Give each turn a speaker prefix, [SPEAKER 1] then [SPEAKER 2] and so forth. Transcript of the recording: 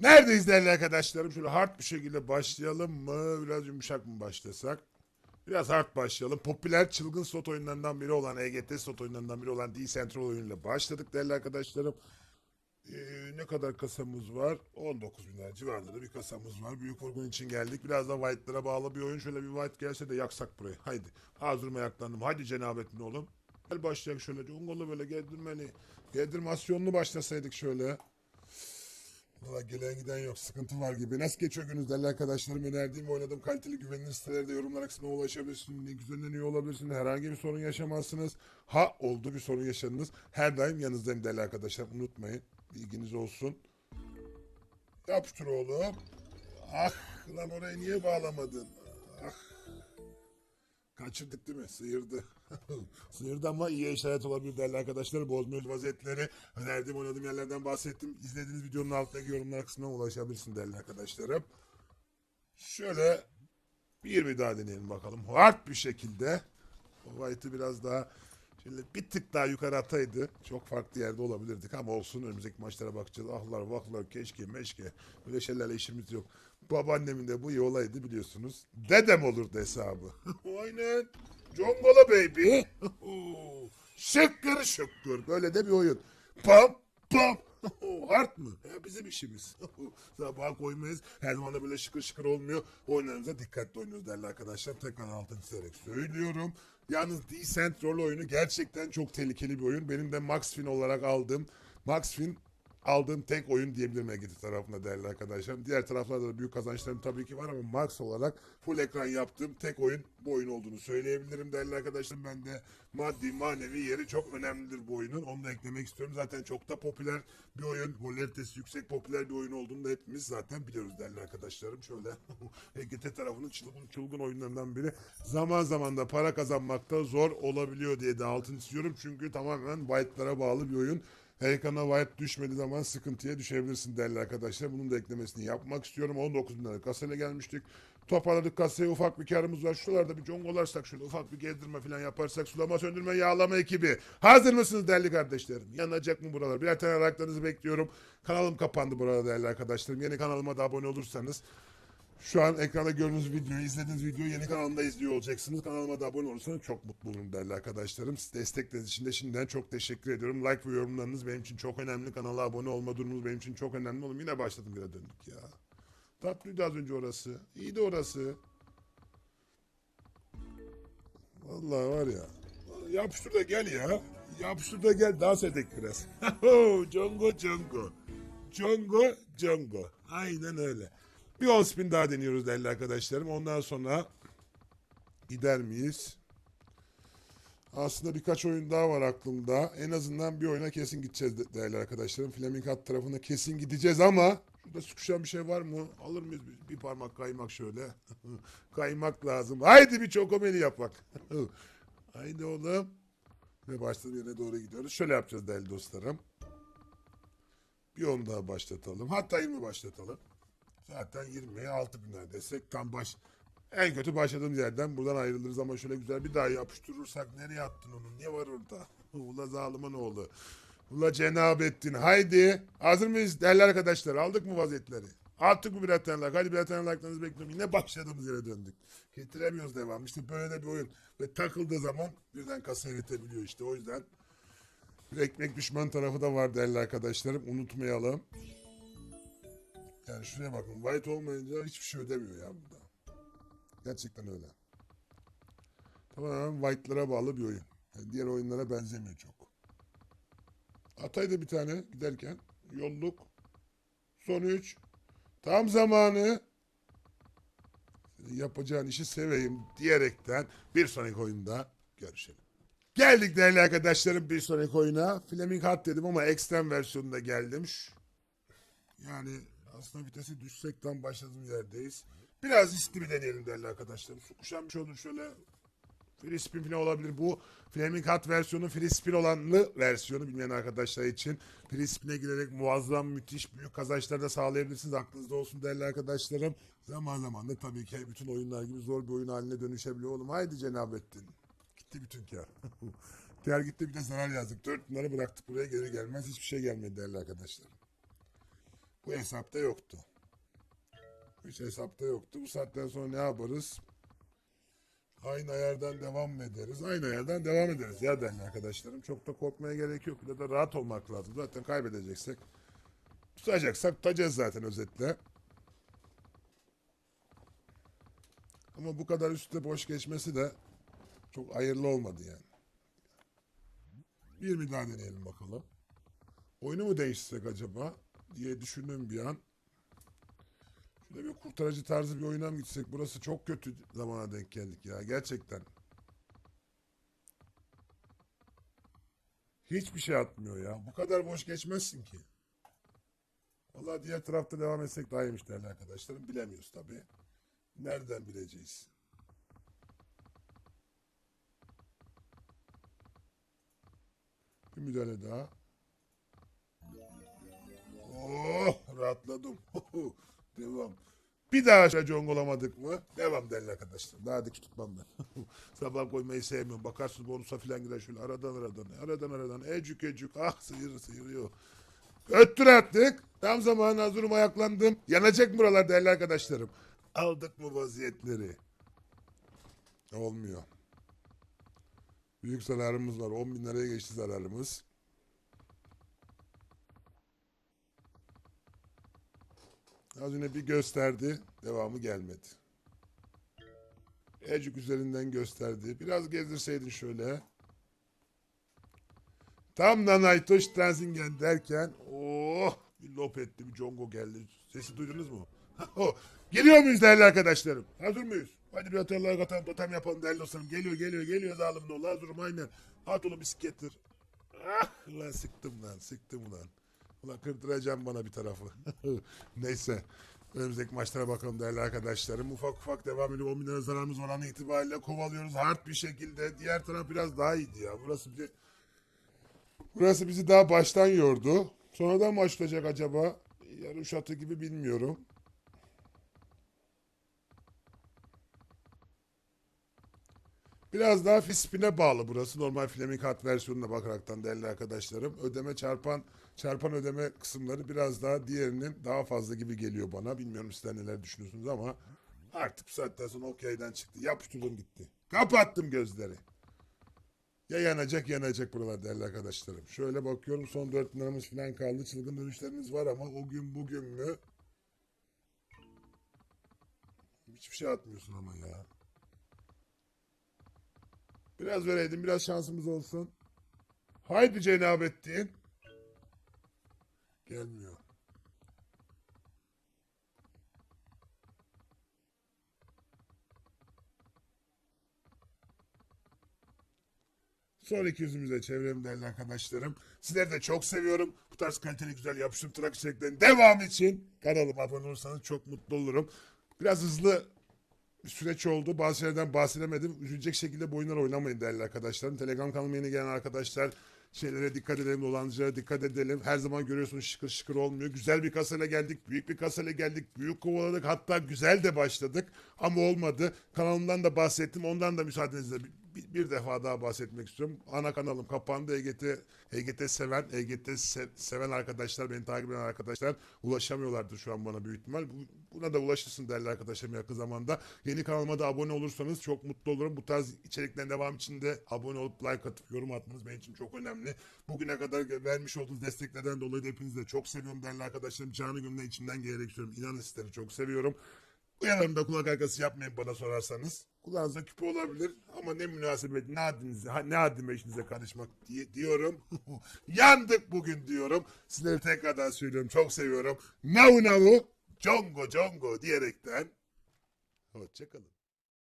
[SPEAKER 1] Neredeyiz değerli arkadaşlarım? Şöyle hard bir şekilde başlayalım mı? Biraz yumuşak mı başlasak? Biraz hard başlayalım. Popüler çılgın slot oyunlarından biri olan EGT slot oyunlarından biri olan Decentral oyunuyla başladık değerli arkadaşlarım. Ee, ne kadar kasamız var? 19 bin civarında da bir kasamız var. Büyük vurgun için geldik. Biraz da white'lara bağlı bir oyun. Şöyle bir white gelse de yaksak burayı. Haydi. Ağzıma ayaklandım. Haydi cenabetli oğlum. Gel başlayalım şöyle. Congolu böyle geldirmeni. Geldirmasyonlu başlasaydık şöyle. Valla gelen giden yok. Sıkıntı var gibi. Nasıl geçiyor gününüz değerli arkadaşlarım? Önerdiğim ve oynadığım kaliteli güvenilir sitelerde yorumlar kısmına ulaşabilirsiniz. Link üzerinden üye olabilirsiniz. Herhangi bir sorun yaşamazsınız. Ha oldu bir sorun yaşadınız. Her daim yanınızdayım değerli arkadaşlar. Unutmayın. Bilginiz olsun. Yapıştır oğlum. Ah lan orayı niye bağlamadın? Ah. Kaçırdık değil mi? Sıyırdı. Sıyırdı ama iyi işaret olabilir değerli arkadaşlar. Bozmuyoruz vaziyetleri. Önerdiğim oynadığım yerlerden bahsettim. İzlediğiniz videonun altındaki yorumlar kısmına ulaşabilirsiniz değerli arkadaşlarım. Şöyle bir bir daha deneyelim bakalım. Hard bir şekilde. White'ı biraz daha şöyle bir tık daha yukarı ataydı. Çok farklı yerde olabilirdik ama olsun önümüzdeki maçlara bakacağız. Ahlar vahlar keşke meşke. Böyle şeylerle işimiz yok. Babaannemin de bu iyi olaydı biliyorsunuz. Dedem olurdu hesabı. Aynen. Congola baby. şıkkır şıkkır. Böyle de bir oyun. Pam pam. Hard mı? Ya bizim işimiz. Sabah koymayız. Her zaman da böyle şıkır şıkır olmuyor. Oyunlarımıza dikkatli oynuyoruz değerli arkadaşlar. Tekrar altını çizerek söylüyorum. Yalnız Decent rol oyunu gerçekten çok tehlikeli bir oyun. Benim de Max Fin olarak aldığım Max Fin aldığım tek oyun diyebilirim EGT tarafında değerli arkadaşlar. Diğer taraflarda da büyük kazançlarım tabii ki var ama Max olarak full ekran yaptığım tek oyun bu oyun olduğunu söyleyebilirim değerli arkadaşlar. Ben de maddi manevi yeri çok önemlidir bu oyunun. Onu da eklemek istiyorum. Zaten çok da popüler bir oyun. Popülaritesi yüksek popüler bir oyun olduğunu da hepimiz zaten biliyoruz değerli arkadaşlarım. Şöyle EGT tarafının çılgın, çılgın oyunlarından biri. Zaman zaman da para kazanmakta zor olabiliyor diye de altını çiziyorum. Çünkü tamamen byte'lara bağlı bir oyun. Ekrana white düşmediği zaman sıkıntıya düşebilirsin değerli arkadaşlar. Bunun da eklemesini yapmak istiyorum. 19 bin lira kasayla gelmiştik. Toparladık kasaya ufak bir karımız var. Şuralarda bir congolarsak şöyle ufak bir gezdirme falan yaparsak sulama söndürme yağlama ekibi. Hazır mısınız değerli kardeşlerim? Yanacak mı buralar? Birer tane like'larınızı bekliyorum. Kanalım kapandı burada değerli arkadaşlarım. Yeni kanalıma da abone olursanız şu an ekranda gördüğünüz videoyu, izlediğiniz videoyu yeni kanalımda izliyor olacaksınız. Kanalıma da abone olursanız çok mutlu olurum değerli arkadaşlarım. Destekleriniz için de şimdiden çok teşekkür ediyorum. Like ve yorumlarınız benim için çok önemli. Kanala abone olma durumunuz benim için çok önemli. Oğlum yine başladım yine döndük ya. Tatlıydı az önce orası. İyiydi orası. Vallahi var ya. Yapıştır da gel ya. Yapıştır da gel dans edek biraz. Congo Congo. Congo Congo. Aynen öyle. Bir 10 spin daha deniyoruz değerli arkadaşlarım. Ondan sonra gider miyiz? Aslında birkaç oyun daha var aklımda. En azından bir oyuna kesin gideceğiz de- değerli arkadaşlarım. Flaming Hat tarafına kesin gideceğiz ama şurada sıkışan bir şey var mı? Alır mıyız bir, parmak kaymak şöyle? kaymak lazım. Haydi bir çokomeli yapak. Haydi oğlum. Ve başladığım yere doğru gidiyoruz. Şöyle yapacağız değerli dostlarım. Bir on daha başlatalım. Hatta 20 başlatalım. Zaten 20'ye 6 bin desek tam baş... En kötü başladığımız yerden buradan ayrılırız ama şöyle güzel bir daha yapıştırırsak nereye attın onu? Ne var orada? Ula zalimin oğlu. Ula Cenabettin. Haydi. Hazır mıyız değerli arkadaşlar? Aldık mı vaziyetleri? Attık mı birer like? Hadi birer like'larınızı bekliyorum. Yine başladığımız yere döndük. Getiremiyoruz devam. İşte böyle de bir oyun. Ve takıldığı zaman birden kasa eritebiliyor işte. O yüzden bir ekmek düşman tarafı da var değerli arkadaşlarım. Unutmayalım. Yani şuraya bakın. White olmayınca hiçbir şey ödemiyor ya burada. Gerçekten öyle. Tamamen white'lara bağlı bir oyun. Yani diğer oyunlara benzemiyor çok. Ataydı bir tane giderken. Yolluk. Son üç. Tam zamanı. Yapacağın işi seveyim diyerekten bir sonraki oyunda görüşelim. Geldik değerli arkadaşlarım bir sonraki oyuna. Flaming Hot dedim ama ekstrem versiyonunda geldim. Yani aslında vitesi düşsekten başladığım yerdeyiz. Biraz bir deneyelim değerli arkadaşlarım. Su kuşan bir şey olur şöyle. Free spin falan olabilir. Bu Flaming Hot versiyonu free spin olanlı versiyonu bilmeyen arkadaşlar için. Free spin'e girerek muazzam müthiş büyük kazançlar da sağlayabilirsiniz. Aklınızda olsun değerli arkadaşlarım. Zaman zaman da tabii ki bütün oyunlar gibi zor bir oyun haline dönüşebiliyor. Oğlum haydi Cenabettin. Gitti bütün kar. kar gitti bir de zarar yazdık. Dört bunları bıraktık buraya geri gelmez. Hiçbir şey gelmedi değerli arkadaşlarım. Bu hesapta yoktu. Hiç hesapta yoktu. Bu saatten sonra ne yaparız? Aynı ayardan devam mı ederiz? Aynı ayardan devam ederiz ya değerli arkadaşlarım. Çok da korkmaya gerek yok. Ya da rahat olmak lazım. Zaten kaybedeceksek tutacaksak tutacağız zaten özetle. Ama bu kadar üstte boş geçmesi de çok hayırlı olmadı yani. Bir mi daha deneyelim bakalım. Oyunu mu değiştirsek acaba diye düşündüm bir an. Şöyle bir kurtarıcı tarzı bir oyuna mı gitsek? Burası çok kötü zamana denk geldik ya gerçekten. Hiçbir şey atmıyor ya. Bu kadar boş geçmezsin ki. Vallahi diğer tarafta devam etsek daha iyiymiş değerli arkadaşlarım. Bilemiyoruz tabii. Nereden bileceğiz? Bir müdahale daha. Oh rahatladım. Devam. Bir daha aşağı congolamadık mı? Devam değerli arkadaşlar. Daha dik tutmam ben. Sabah koymayı sevmiyorum. Bakarsınız bonusa falan gider şöyle aradan aradan. Aradan aradan. Ecük ecük. Ah sıyır sıyırıyor. Öttür attık. Tam zamanı hazırım ayaklandım. Yanacak buralar değerli arkadaşlarım? Aldık mı vaziyetleri? Olmuyor. Büyük zararımız var. 10 bin liraya geçti zararımız. Az önce bir gösterdi. Devamı gelmedi. Ecik üzerinden gösterdi. Biraz gezdirseydin şöyle. Tam Nanaytoş Transingen derken oh bir lop etti bir congo geldi. Sesi duydunuz mu? Oh, Geliyor muyuz değerli arkadaşlarım? Hazır mıyız? Hadi bir atölyeler katalım totem yapalım değerli dostlarım. Geliyor geliyor geliyor zalimin oğlu. Hazırım aynen. At onu bisiklettir. Ah lan sıktım lan sıktım lan. Ulan kırdıracağım bana bir tarafı. Neyse. Önümüzdeki maçlara bakalım değerli arkadaşlarım. Ufak ufak devam ediyor. 10 bin lira zararımız var itibariyle kovalıyoruz. Hard bir şekilde. Diğer taraf biraz daha iyiydi ya. Burası bir Burası bizi daha baştan yordu. Sonradan mı açılacak acaba? Yarış atı gibi bilmiyorum. Biraz daha fispine bağlı burası. Normal Fleming Hat versiyonuna bakaraktan değerli arkadaşlarım. Ödeme çarpan çarpan ödeme kısımları biraz daha diğerinin daha fazla gibi geliyor bana. Bilmiyorum sizler neler düşünüyorsunuz ama artık bu saatten sonra okeyden çıktı. Yapıştırdım gitti. Kapattım gözleri. Ya yanacak yanacak buralar değerli arkadaşlarım. Şöyle bakıyorum son 4 bin liramız falan kaldı. Çılgın dönüşleriniz var ama o gün bugün mü? Hiçbir şey atmıyorsun ama ya. Biraz vereydin biraz şansımız olsun. Haydi Cenabettin. Gelmiyor. Sonraki yüzümüzde çevrem değerli arkadaşlarım. Sizleri de çok seviyorum. Bu tarz kaliteli güzel yapıştırım trak içeriklerin devam için kanalıma abone olursanız çok mutlu olurum. Biraz hızlı süreç oldu. Bazı şeylerden bahsedemedim. Üzülecek şekilde bu oyunlar oynamayın değerli arkadaşlarım. Telegram kanalıma yeni gelen arkadaşlar şeylere dikkat edelim, dolandırıcılara dikkat edelim. Her zaman görüyorsunuz şıkır şıkır olmuyor. Güzel bir kasayla geldik, büyük bir kasayla geldik, büyük kovaladık. Hatta güzel de başladık ama olmadı. Kanalımdan da bahsettim. Ondan da müsaadenizle bir, bir, defa daha bahsetmek istiyorum. Ana kanalım kapandı. EGT, EGT seven, EGT se- seven arkadaşlar, beni takip eden arkadaşlar ulaşamıyorlardır şu an bana büyük ihtimal. Bu- Buna da ulaşırsın değerli arkadaşlarım yakın zamanda. Yeni kanalıma da abone olursanız çok mutlu olurum. Bu tarz içeriklerin devam için de abone olup like atıp yorum atmanız benim için çok önemli. Bugüne kadar vermiş olduğunuz desteklerden dolayı da hepinizi de çok seviyorum değerli arkadaşlarım. Canı gönülden içimden gelerek istiyorum. İnanın sizleri çok seviyorum. Uyarlarımda kulak arkası yapmayın bana sorarsanız. Kulağınıza küpe olabilir ama ne münasebet ne haddinize, ha- ne haddime işinize karışmak diye, diyorum. Yandık bugün diyorum. Sizleri tekrardan söylüyorum çok seviyorum. Navu navu, congo congo diyerekten. Hoşçakalın.